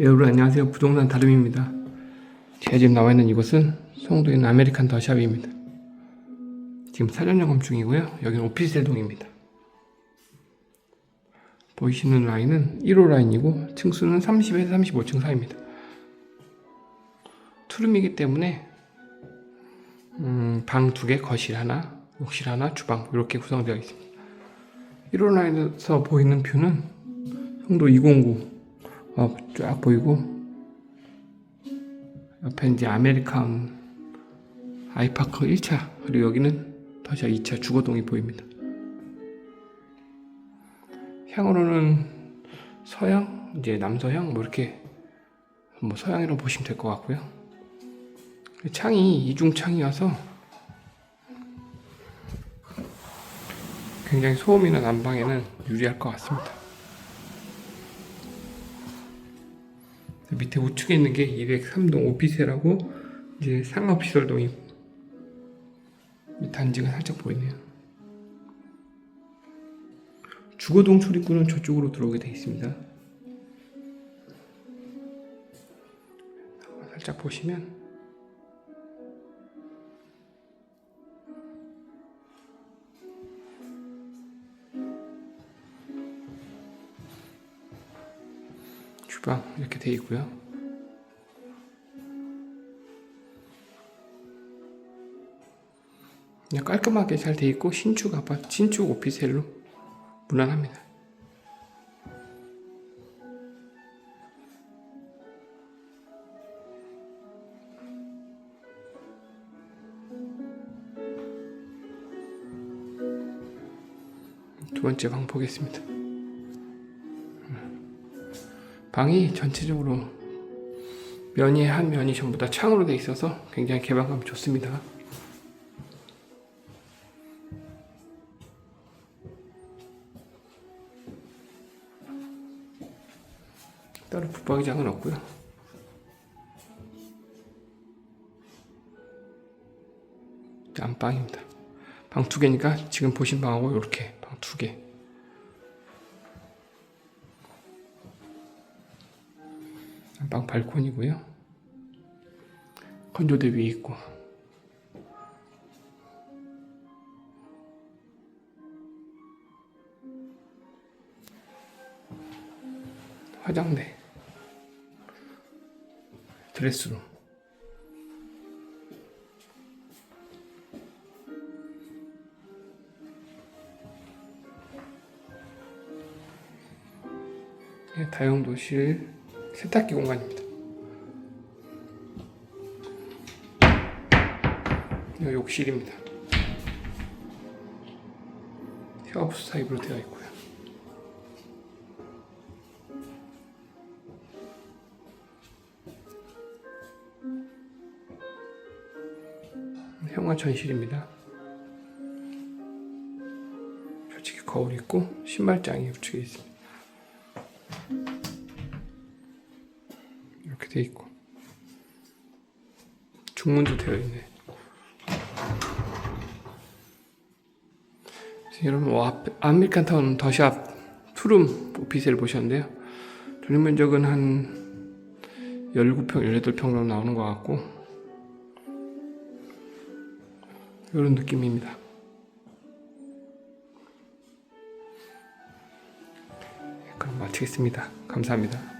네, 여러분 안녕하세요. 부동산 다름입니다. 제가 지금 나와 있는 이곳은 송도에 있는 아메리칸 더샵입니다. 지금 사전 점검 중이고요. 여기는 오피스텔 동입니다. 보이시는 라인은 1호 라인이고 층수는 30에서 35층 사이입니다. 투룸이기 때문에 음, 방 두 개, 거실 하나, 욕실 하나, 주방 이렇게 구성되어 있습니다. 1호 라인에서 보이는 뷰는 송도 209 어, 쫙 보이고 옆에 이제 아메리칸 아이파크 1차 그리고 여기는 더샤 2차 주거동이 보입니다. 향으로는 서양 이제 남서양 뭐 이렇게 뭐 서양이라고 보시면 될 것 같고요. 창이 이중 창이어서 굉장히 소음이나 난방에는 유리할 것 같습니다. 밑에 우측에 있는 게 203동 오피스라고 이제 상업시설동이 이 단지가 살짝 보이네요. 주거동 출입구는 저쪽으로 들어오게 되어 있습니다. 살짝 보시면 주방 이렇게 되어 있고요. 그냥 깔끔하게 잘 되어 있고 신축 아파트, 신축 오피스텔로 무난합니다. 두 번째 방 보겠습니다. 방이 전체적으로 면이 한 면이 전부 다 창으로 돼 있어서 굉장히 개방감 좋습니다. 따로 붙박이장은 없고요. 안방입니다. 방 두 개니까 지금 보신 방하고 이렇게 방 두 개. 방 발코니고요. 건조대 위에 있고. 화장대. 드레스룸. 네, 다용도실 세탁기 공간입니다. 욕실입니다. 샤워부스 타입으로 되어 있고요. 형아 전실입니다. 솔직히 거울 있고 신발장이 우측에 있습니다. 이렇게 돼 있고 중문도 되어 있네. 여러분 뭐 앞- 아메리칸 타운 더샵 투룸 오피스를 보셨는데요. 전용 면적은 한 19평, 18평 정도 나오는 것 같고 이런 느낌입니다. 그럼 마치겠습니다. 감사합니다.